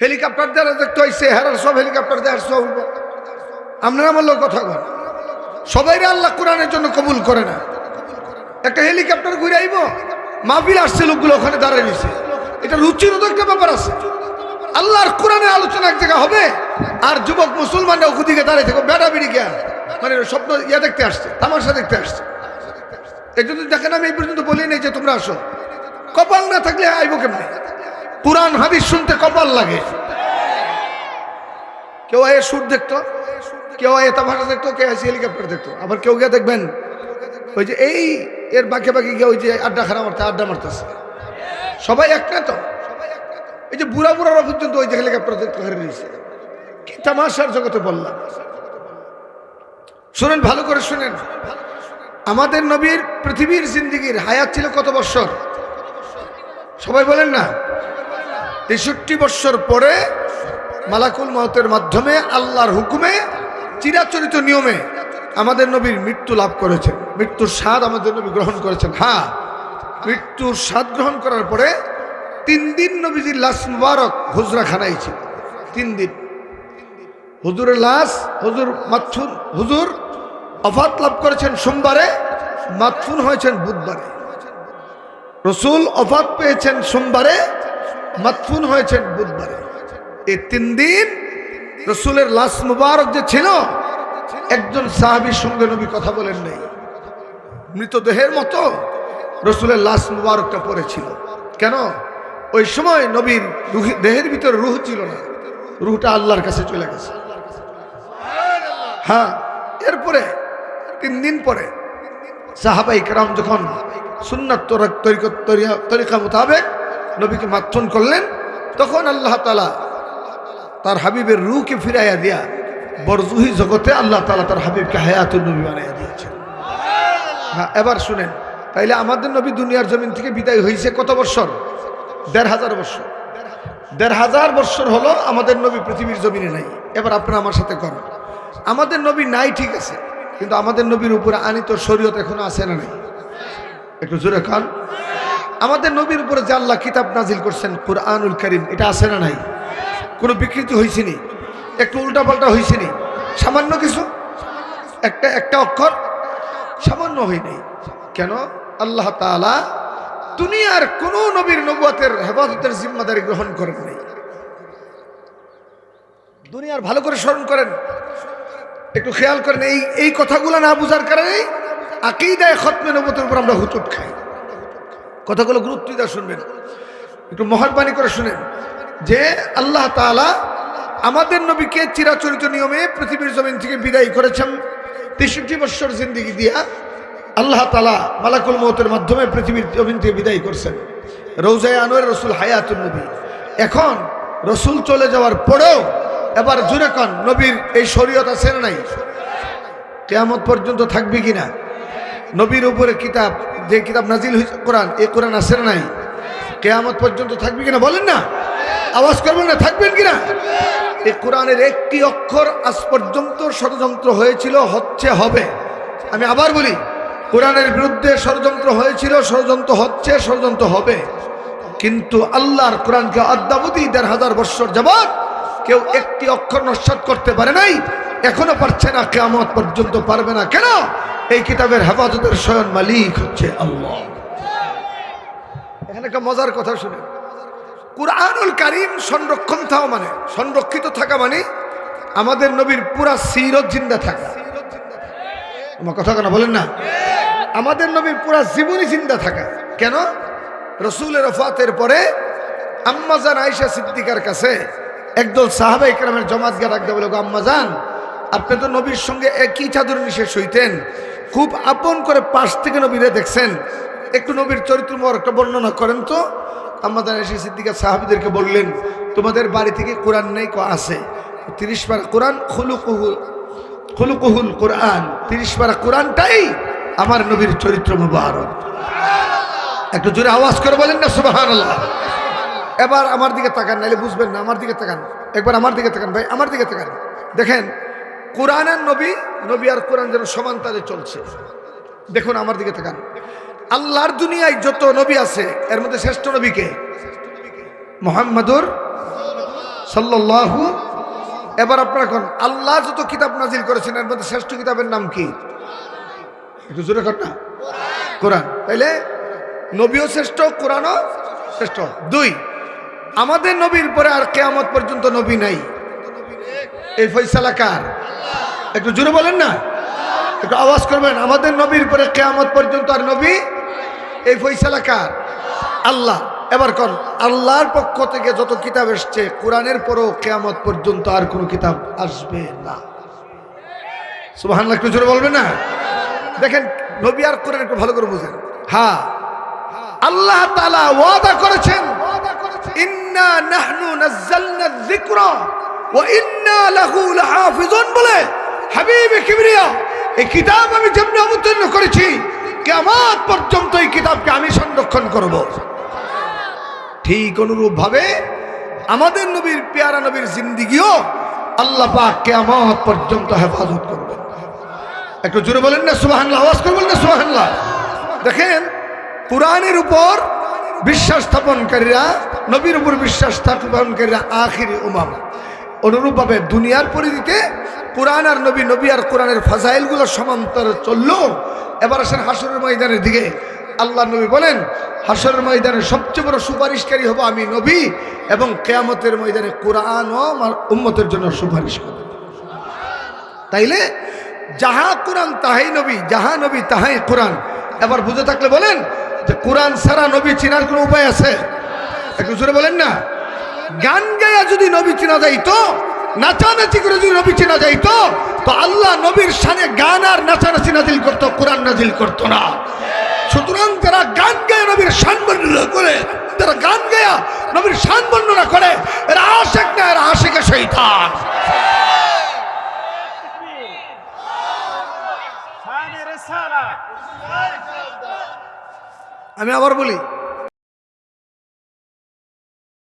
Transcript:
Helicopter দ্বারা দেখতে হয়েছে হেরার সব হেলিকপ্টার দেওয়ার সব আপনারা আমার লোক কথা বল সবাই আল্লাহ কোরআনের জন্য কবুল করে না। একটা হেলিকপ্টার ঘুরে আইব, মাহফিল আসছে, লোকগুলো ওখানে দাঁড়িয়ে নিছে এটা রুচির একটা ব্যাপার আছে। আল্লাহর কোরআনের আলোচনা এক জায়গায় হবে, আর যুবক মুসলমানরা ওদিকে দাঁড়িয়ে থাকো বেড়া বেড়ি জ্ঞান। মানে স্বপ্ন ইয়া দেখতে আসছে, তামাশা দেখতে আসছে। এই জন্য দেখেন আমি এই পর্যন্ত বলি নাই যে তোমরা আসো। কপাল না থাকলে আইব কেমনে? কোরআন, হাদিস শুনতে কপাল লাগে। কেউ এ সুর দেখতো, কেউ আয়ে তামাশা দেখতো, কেউ আসে হেলিকপ্টার দেখতো। আবার কেউ গিয়ে দেখবেন, ওই যে এই এর বাকি বাকি গিয়ে ওই যে আড্ডা খারাপ মারতে, আড্ডা মারতেছে। সবাই এক না তো? এই যে বুড়া বুড়ারা পর্যন্ত ওই যে হেলিকপ্টার দেখতে হারে রয়েছে কি তামাশার জগতে বললাম। শুনেন, ভালো করে শুনেন। আমাদের নবীর পৃথিবীর জিন্দিগির হায়াত ছিল কত বৎসর সবাই বলেন না? তেষট্টি বৎসর পরে মালাকুল মহতের মাধ্যমে আল্লাহর হুকুমে চিরাচরিত নিয়মে আমাদের নবীর মৃত্যু লাভ করেছেন। মৃত্যুর স্বাদ আমাদের নবী গ্রহণ করেছেন। হ্যাঁ মৃত্যুর স্বাদ গ্রহণ করার পরে তিন দিন নবীজির লাশ মুবারক হুজরাখানায় ছিল। তিন দিন। হুজুরের লাশ, হুজুর মাথুন হুজুর অফাত লাভ করেছেন সোমবারে মাথুন হয়েছেন বুধবারে। রসুল অফাত পেয়েছেন সোমবারে মাতফুন হয়েছেন বুধবারে। এই তিন দিন রসুলের লাশ মুবারক যে ছিল, একজন সাহাবির সঙ্গে নবী কথা বলেন নেই। মৃতদেহের মতো রসুলের লাশ মুবারকটা পড়েছিল। কেন? ওই সময় নবীর দেহের ভিতরে রুহ ছিল না। রুহটা আল্লাহর কাছে চলে গেছে। হ্যাঁ এরপরে তিন দিন পরে সাহাবাই কেরাম যখন সুন্নাত তরিকা মোতাবেক নবীকে মাথন করলেন, তখন আল্লাহ তালা তার হাবিবের রুকে ফিরাইয়া দিয়া বরজুহি জগতে আল্লাহ তালা তার হাবিবকে হায়াতুল নবী বানাইয়া দিয়েছেন। হ্যাঁ এবার শুনেন, তাইলে আমাদের নবী দুনিয়ার জমিন থেকে বিদায় হয়েছে কত বৎসর দেড় হাজার বৎসর দেড় হাজার বৎসর হলো আমাদের নবী পৃথিবীর জমিনে নাই। এবার আপনারা আমার সাথে করেন। আমাদের নবী নাই ঠিক আছে, কিন্তু আমাদের নবীর উপরে আনিত শরীয়ত এখনও আছে না নাই? একটু জোরে খান আমাদের নবীর উপরে যে আল্লাহ কিতাব নাজিল করছেন, কুরআনুল করিম, এটা আছে না নাই? কোনো বিকৃতি হয়েছিনি একটু উল্টাপাল্টা হয়েছিনি সামান্য কিছু? একটা একটা অক্ষর? সামান্য হয়নি কেন? আল্লাহ তাআলা দুনিয়ার কোন নবীর নবুয়াতের হেফাজতের জিম্মাদারি গ্রহণ করেন নাই। দুনিয়ার ভালো করে স্মরণ করেন। একটু খেয়াল করেন, এই এই কথাগুলো না বুঝার কারণে আকিদায় খতমে নবতের উপর আমরা হুতুট খাই। কথাগুলো গুরুত্ব দিয়ে শুনবেন। একটু মহারবানি করে শুনেন। যে আল্লাহ তাআলা আমাদের নবীকে চিরাচরিত নিয়মে পৃথিবীর জমিন থেকে বিদায় করেছেন। তেষট্টি বৎসর জিন্দিগি দিয়া আল্লাহ তালা মালাকুল মৌতের মাধ্যমে পৃথিবীর জমিন থেকে বিদায় করছেন। রৌজায় আনোয়ার রসুল হায়াতুল নবী। এখন রসুল চলে যাওয়ার পরেও এবার জুড়ে কন, নবীর এই শরীয়ত আছে নাই? কেয়ামত পর্যন্ত থাকবে কিনা? নবীর উপরে কিতাব, যে কিতাব নাজিল হয়েছে কোরআন এ কোরআন আছে নাই? কেয়ামত পর্যন্ত থাকবে কিনা বলেন না? আওয়াজ করবেন না? থাকবেন কিনা? এই কোরআনের একটি অক্ষর আজ পর্যন্ত ষড়যন্ত্র হয়েছিল, হচ্ছে, হবে। আমি আবার বলি, কোরআনের বিরুদ্ধে ষড়যন্ত্র হয়েছিল, ষড়যন্ত্র হচ্ছে, ষড়যন্ত্র হবে। কিন্তু আল্লাহর কোরআনকে অদ্যাবধি দেড় হাজার বৎসর যাবৎ কেউ একটি অক্ষর নস্বাত করতে পারে নাই, এখনও পারছে না কেমত পর্যন্ত পারবে না। কেন? এই কিতাবের হেফাজতের স্বয়ং মালিক হচ্ছে আল্লাহ। এখানে একটা মজার কথা শুনে কুরআনুল কারিম সংরক্ষণ থাকা মানে সংরক্ষিত থাকা মানে আমাদের নবীর পুরা সিরত জিন্দা থাকা। আমার কথা কেন বলেন না? আমাদের নবীর পুরা জীবনী জিন্দা থাকা। কেন? রসুলের রফাতের পরে আম্মাজান আয়েশা সিদ্দিকার কাছে একদল সাহাবাই কেরামের জমাত গিয়ে রাখতে বলে, "গো আম্মাজান আপনি তো নবীর সঙ্গে একই চাদর মিশে শুইতেন। খুব আপন করে পাশ থেকে নবীরে দেখছেন। একটু নবীর চরিত্র একটা বর্ণনা করেন তো। আম্মাজান আয়েশা সিদ্দিকার সাহাবিদেরকে বললেন, তোমাদের বাড়ি থেকে কোরআন নেই ক আছে? তিরিশ পারা কোরআন খুলুকুহুল খুলুকুহুল কোরআন। তিরিশ পারা কোরআনটাই আমার নবীর চরিত্র মুবারক। একটু জোরে আওয়াজ করে বলেন না সুবাহান এবার আমার দিকে তাকান নাহলে বুঝবেন না, আমার দিকে তাকান। একবার আমার দিকে তাকান ভাই, আমার দিকে তাকান। দেখেন কোরআনের নবী নবী আর কোরআন যেন সমান তালে চলছে। দেখুন আমার দিকে তাকান। আল্লাহর দুনিয়ায় যত নবী আছে, এর মধ্যে শ্রেষ্ঠ নবীকে মোহাম্মদুর সাল্লাল্লাহু। এবার আপনারা কোন, আল্লাহ যত কিতাব নাজিল করেছেন, এর মধ্যে শ্রেষ্ঠ কিতাবের নাম কি? একটু জোরে কর না। কোরআন। তাইলে নবীও শ্রেষ্ঠ, কোরআনও শ্রেষ্ঠ। দুই, আমাদের নবীর পরে আর কেয়ামত পর্যন্ত নবী নাই। এই ফৈসালা কার? একটু জোরে বলেন না? একটু আওয়াজ করবেন। আমাদের নবীর পরে কেয়ামত পর্যন্ত আর নবী? এই ফৈসালা কার? আল্লাহ। এবার কর আল্লাহর পক্ষ থেকে যত কিতাব এসছে, কোরআনের পরও কেয়ামত পর্যন্ত আর কোনো কিতাব আসবে না। সুবাহান্লাহ একটু জোরে বলবেন না? দেখেন, নবী আর কোরআন একটু ভালো করে বুঝেন। হ্যাঁ আল্লাহ তাআলা ওয়াদা করেছেন, ইন্না নাহনু নাযালনা যিকরা ওয়া ইন্না লাহু লাহাফিজুন বলে। হাবিব কিবরিয়া, এই কিতাব আমি যেমনি অবতীর্ণ করেছি। কেমন পর্যন্ত এই কিতাবকে আমি সংরক্ষণ করব। ঠিক অনুরূপ ভাবে আমাদের নবীর পেয়ারা নবীর জিন্দিগিও আল্লাহ কিয়ামত পর্যন্ত হেফাজত করবেন। একটু জোরে বলেন না, সুবহানাল্লাহ, আওয়াজ করবেন না, সুবহানাল্লাহ। দেখেন, কোরআনের উপর বিশ্বাস স্থাপনকারীরা, নবীর উপর বিশ্বাস স্থাপনকারীরা আখিরি উমাম। অনুরূপভাবে দুনিয়ার পরিধিতে কোরআন আর নবী নবী আর কোরআনের ফাজাইলগুলো সমান্তরে চলল। এবার আসেন হাসরের ময়দানের দিকে। আল্লাহ নবী বলেন হাসরের ময়দানে সবচেয়ে বড় সুপারিশকারী হব আমি নবী এবং কেয়ামতের ময়দানে কোরআন ও আমার উম্মতের জন্য সুপারিশ করবে। তাইলে, যাহা কোরআন তাহাই নবী, যাহা নবী তাহাই কোরআন। এবার বুঝে থাকলে বলেন যে কোরআন ছাড়া নবী চিনার কোনো উপায় আছে? একটু বলেন না। গান গায়া যদি নবী চিনা যাইতো নাচানাচি করে যদি নবী চিনা যাইতো তো আল্লাহ নবীর সানে গান আর নাচানাচি নাজিল করতো কোরআন নাজিল করতো না। সুতরাং যারা গান গায়ে নবীর শান বর্ণনা করে তারা গান গায়া নবীর শান বর্ণনা করে এরা আশেক না এরা আশেকে শৈতান আমি আবার বলি